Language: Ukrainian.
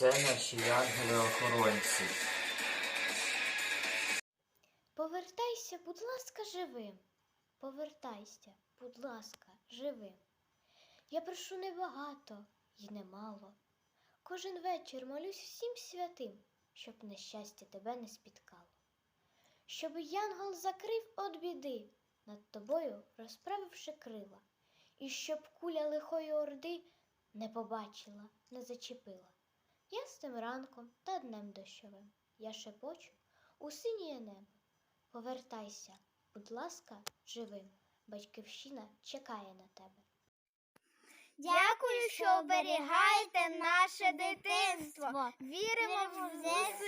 Це наші янголи-охоронці. Повертайся, будь ласка, живим. Повертайся, будь ласка, живим. Я прошу небагато й немало. Кожен вечір молюсь всім святим, щоб нещастя тебе не спіткало. Щоб янгол закрив од біди, над тобою розправивши крила, і щоб куля лихої орди не побачила, не зачепила. Ясним ранком та днем дощовим я шепочу у синє небо. Повертайся, будь ласка, живим. Батьківщина чекає на тебе. Дякую, що оберігаєте наше дитинство. Віримо в ЗСУ.